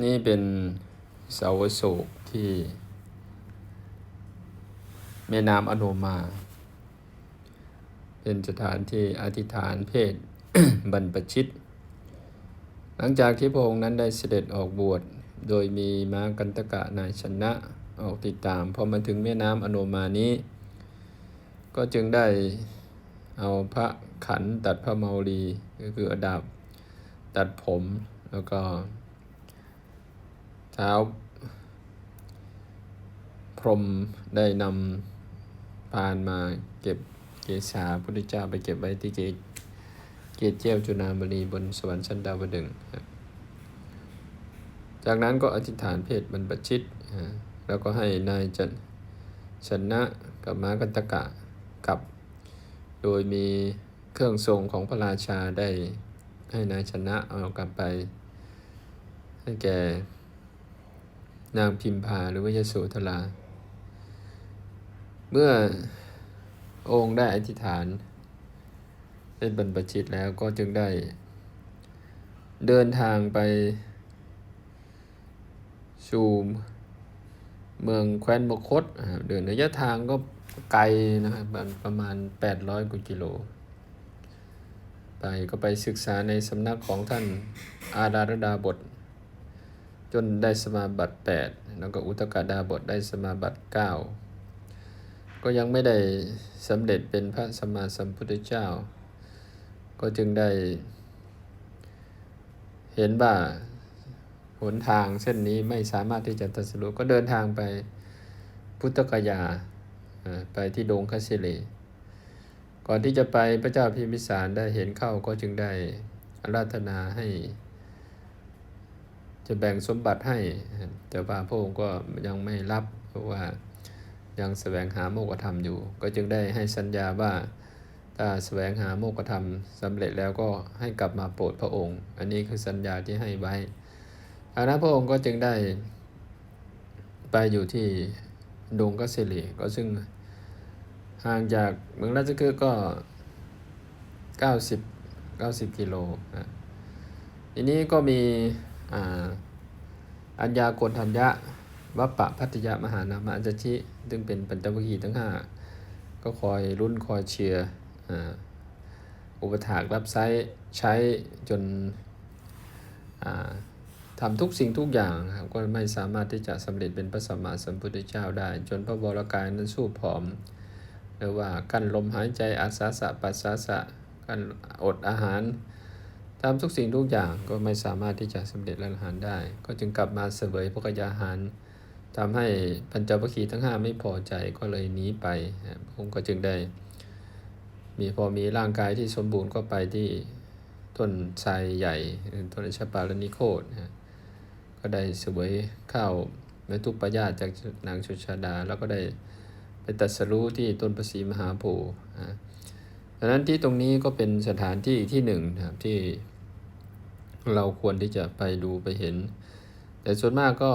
นี่เป็นเสาวโศกที่แม่น้ำอโนมา เป็นสถานที่อธิษฐานเพศบรรพชิต หลังจากที่พระองค์นั้นได้เสด็จออกบวช โดยมีม้ากันตกะนายชนะออกติดตาม พอมาถึงแม่น้ำอโนมานี้ ก็จึงได้เอาพระขันตัดพระเมาลีก็คืออดาบตัดผมแล้วก็ เท้า พรมได้นำพานมาเก็บเกศาพุทธเจ้าไปเก็บไว้ที่เกศเกศเจียวจุนามณีบนสวรรค์ชั้นดาวดึงจากนั้นก็อธิษฐานเพศบรรพชิต แล้วก็ให้นายจันชนะกับม้ากันตกะกลับ โดยมีเครื่องทรงของพระราชาได้ให้นายชนะเอากลับไป ให้แก่ นางพิมพาหรือว่ายโสธรา เมื่อองค์ได้อธิษฐานเป็นบรรพชิตแล้วก็จึงได้ เดินทางไปสู่เมืองแคว้นมคต เดินระยะทางก็ไกลนะครับประมาณ 800กว่ากิโล ไปก็ไปศึกษาในสำนักของท่านอาดารดาบท จนได้สมาบัติ 8 แล้วก็อุตกาดาบทได้สมาบัติ 9 ก็ยังไม่ได้สำเร็จเป็นพระสมมาสัมพุทธเจ้า ก็จึงได้ เห็นว่าหนทางเส้นนี้ไม่สามารถที่จะตรัสรู้ก็เดินทางไปพุทธกยาไปที่ดงคสิเลก่อนที่จะไปพระเจ้าพิมพิสารได้เห็นเข้าก็จึงได้อาราธนาให้ จะแบ่งสมบัติให้ แต่ว่าพระองค์ก็ยังไม่รับเพราะว่ายังแสวงหาโมกขธรรมอยู่ ก็จึงได้ให้สัญญาว่าถ้าแสวงหาโมกขธรรมสำเร็จแล้วก็ให้กลับมาโปรดพระองค์ อันนี้คือสัญญาที่ให้ไว้อานั้นพระองค์ก็จึงได้ไปอยู่ที่ดงกัสเซลีก็ซึ่งห่างจากเมืองราชคฤห์ก็ 90 90 กิโลนะทีนี้ก็มี อัญญาโกณทัญญะวัปปะพัทยมหานามะอัญจชิซึ่งเป็นปัญจวัคคีย์ทั้งห้าก็คอยรุ่นคอยเชียร์ออุปถากรับใช้ใช้จนทำทุกสิ่งทุกอย่างครับก็ไม่สามารถที่จะสำเร็จเป็นพระสัมมาสัมพุทธเจ้าได้ จนพระวรกายนั้นสู้ผอม หรือว่ากั้นลมหายใจอาสาสะปัสสาสะกั้นอดอาหาร ทำทุกสิ่งทุกอย่างก็ไม่สามารถที่จะสำเร็จและอรหันได้ ก็จึงกลับมาเสวยพระกยาหารทำให้ปัญจวัคคีย์ทั้งห้าไม่พอใจก็เลยหนีไปนะพระองค์ก็จึงได้ มีพอมีร่างกายที่สมบูรณ์ก็ไปที่ต้นไทรใหญ่ต้นชปาลนิโคตนะก็ได้เสวยข้าวเมตุปญาจากนางชุชาดา แล้วก็ได้ไปตรัสรู้ที่ต้นประสีมหาโพธิ์นะดังนั้นที่ตรงนี้ก็เป็นสถานที่ที่หนึ่งนะครับที่ เราควรที่จะไปดูไปเห็น แต่ส่วนมากก็